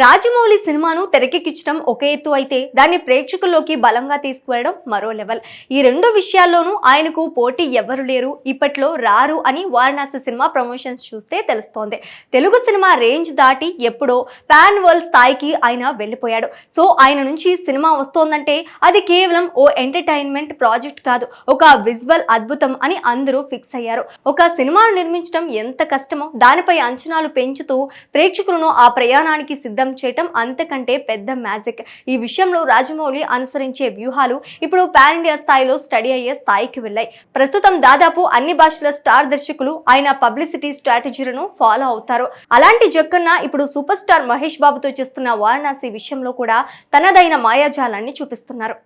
రాజమౌళి సినిమాను తెరకెక్కించడం ఒక ఎత్తు అయితే దాన్ని ప్రేక్షకుల్లోకి బలంగా తీసుకువెళ్ళడం మరో లెవెల్. ఈ రెండు విషయాల్లోనూ ఆయనకు పోటీ ఎవ్వరు లేరు. ఇప్పట్లో రారు అని వారణాసి సినిమా ప్రమోషన్స్ చూస్తే తెలుస్తోంది. తెలుగు సినిమా రేంజ్ దాటి ఎప్పుడో పాన్ వరల్డ్ స్థాయికి ఆయన వెళ్ళిపోయాడు. సో ఆయన నుంచి సినిమా వస్తోందంటే అది కేవలం ఓ ఎంటర్టైన్మెంట్ ప్రాజెక్ట్ కాదు. ఒక విజువల్ అద్భుతం అని అందరూ ఫిక్స్ అయ్యారు. ఒక సినిమాను నిర్మించడం ఎంత కష్టమో దానిపై అంచనాలు పెంచుతూ ప్రేక్షకులను ఆ ప్రయాణానికి సిద్ధం చేయటం అంతకంటే పెద్ద మ్యాజిక్. ఈ విషయంలో రాజమౌళి అనుసరించే వ్యూహాలు ఇప్పుడు పాన్ ఇండియా స్థాయిలో స్టడీ అయ్యే స్థాయికి వెళ్ళాయి. ప్రస్తుతం దాదాపు అన్ని భాషల స్టార్ దర్శకులు ఆయన పబ్లిసిటీ స్ట్రాటజీలను ఫాలో అవుతారు. అలాంటి జక్కన్న ఇప్పుడు సూపర్ స్టార్ మహేష్ బాబుతో చేస్తున్న వారణాసి విషయంలో కూడా తనదైన మాయాజాలాన్ని చూపిస్తున్నారు.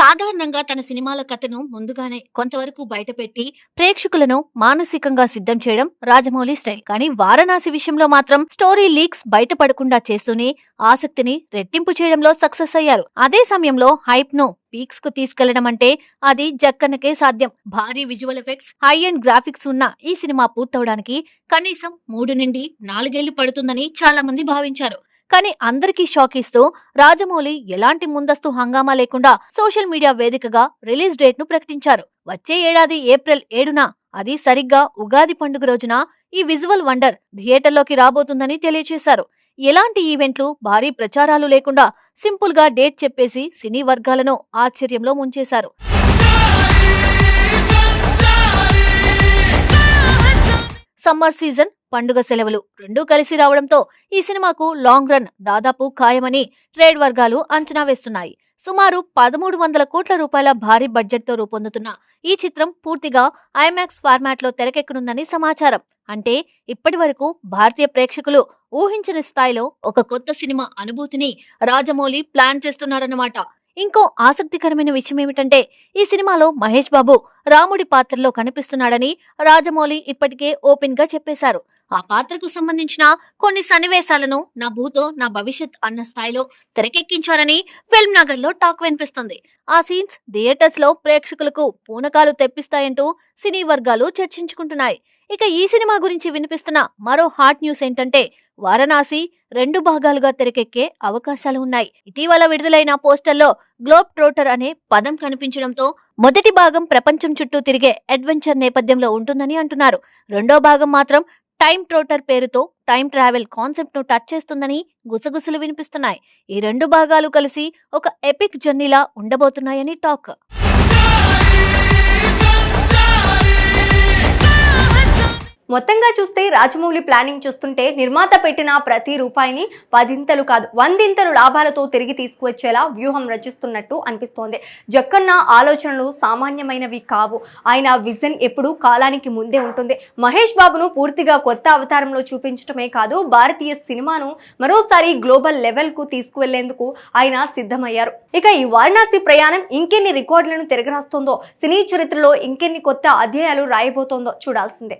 సాధారణంగా తన సినిమాల కథను ముందుగానే కొంతవరకు బయటపెట్టి ప్రేక్షకులను మానసికంగా సిద్ధం చేయడం రాజమౌళి స్టైల్. కానీ వారణాసి విషయంలో మాత్రం స్టోరీ లీక్స్ బయటపడకుండా చేస్తూనే ఆసక్తిని రెట్టింపు చేయడంలో సక్సెస్ అయ్యారు. అదే సమయంలో హైప్ను పీక్స్కు తీసుకెళ్ళడం అంటే అది జక్కనకే సాధ్యం. భారీ visual effects high and graphics ఉన్న ఈ సినిమా పూర్తవడానికి కనీసం మూడు నుండి నాలుగేళ్ళు పడుతుందని చాలా మంది భావించారు. కానీ అందరికీ షాక్ ఇస్తూ రాజమౌళి ఎలాంటి ముందస్తు హంగామా లేకుండా సోషల్ మీడియా వేదికగా రిలీజ్ డేట్ను ప్రకటించారు. వచ్చే ఏడాది ఏప్రిల్ ఏడున అది సరిగ్గా ఉగాది పండుగ రోజున ఈ విజువల్ వండర్ థియేటర్లోకి రాబోతుందని తెలియజేశారు ఎలాంటి ఈవెంట్లు భారీ ప్రచారాలు లేకుండా సింపుల్గా డేట్ చెప్పేసి సినీ వర్గాలను ఆశ్చర్యంలో ముంచేశారు. సమ్మర్ సీజన్ పండుగ సెలవులు రెండూ కలిసి రావడంతో ఈ సినిమాకు లాంగ్ రన్ దాదాపు ఖాయమని ట్రేడ్ వర్గాలు అంచనా వేస్తున్నాయి. సుమారు పదమూడు వందల కోట్ల రూపాయల భారీ బడ్జెట్తో రూపొందుతున్న ఈ చిత్రం పూర్తిగా ఐమాక్స్ ఫార్మాట్లో తెరకెక్కనుందని సమాచారం. అంటే ఇప్పటి వరకు భారతీయ ప్రేక్షకులు ఊహించని స్థాయిలో ఒక కొత్త సినిమా అనుభూతిని రాజమౌళి ప్లాన్ చేస్తున్నారన్నమాట. ఇంకో ఆసక్తికరమైన విషయం ఏమిటంటే ఈ సినిమాలో మహేష్ బాబు రాముడి పాత్రలో కనిపిస్తున్నాడని రాజమౌళి ఇప్పటికే ఓపెన్గా చెప్పేశారు. ఆ పాత్రకు సంబంధించిన కొన్ని సన్నివేశాలను నా భూతో నా భవిష్యత్ అన్న స్థాయిలో తెరకెక్కించారని ఫిల్మ్ నగర్లో టాక్ వినిపిస్తుంది. ఆ సీన్స్ థియేటర్స్లో ప్రేక్షకులకు పూనకాలు తెప్పిస్తాయంటూ సినీ వర్గాలు చర్చించుకుంటున్నాయి. ఇక ఈ సినిమా గురించి వినిపిస్తున్న మరో హాట్ న్యూస్ ఏంటంటే వారణాసి రెండు భాగాలుగా తెరకెక్కే అవకాశాలు ఉన్నాయి. ఇటీవల విడుదలైన పోస్టర్లో గ్లోబ్ ట్రోటర్ అనే పదం కనిపించడంతో మొదటి భాగం ప్రపంచం చుట్టూ తిరిగే అడ్వెంచర్ నేపథ్యంలో ఉంటుందని అంటున్నారు. రెండో భాగం మాత్రం టైం ట్రోటర్ పేరుతో టైం ట్రావెల్ కాన్సెప్ట్ను టచ్ చేస్తుందని గుసగుసలు వినిపిస్తున్నాయి. ఈ రెండు భాగాలు కలిసి ఒక ఎపిక్ జర్నీలా ఉండబోతున్నాయని టాక్. మొత్తంగా చూస్తే రాజమౌళి ప్లానింగ్ చూస్తుంటే నిర్మాత పెట్టిన ప్రతి రూపాయిని పదింతలు కాదు వందింతలు లాభాలతో తిరిగి తీసుకువచ్చేలా వ్యూహం రచిస్తున్నట్టు అనిపిస్తోంది. జక్కన్న ఆలోచనలు సామాన్యమైనవి కావు. ఆయన విజన్ ఎప్పుడూ కాలానికి ముందే ఉంటుంది. మహేష్ బాబును పూర్తిగా కొత్త అవతారంలో చూపించడమే కాదు భారతీయ సినిమాను మరోసారి గ్లోబల్ లెవెల్కు తీసుకువెళ్ళేందుకు ఆయన సిద్ధమయ్యారు. ఇక ఈ వారణాసి ప్రయాణం ఇంకెన్ని రికార్డులను తిరగరాస్తోందో సినీ చరిత్రలో ఇంకెన్ని కొత్త అధ్యాయాలు రాయబోతోందో చూడాల్సిందే.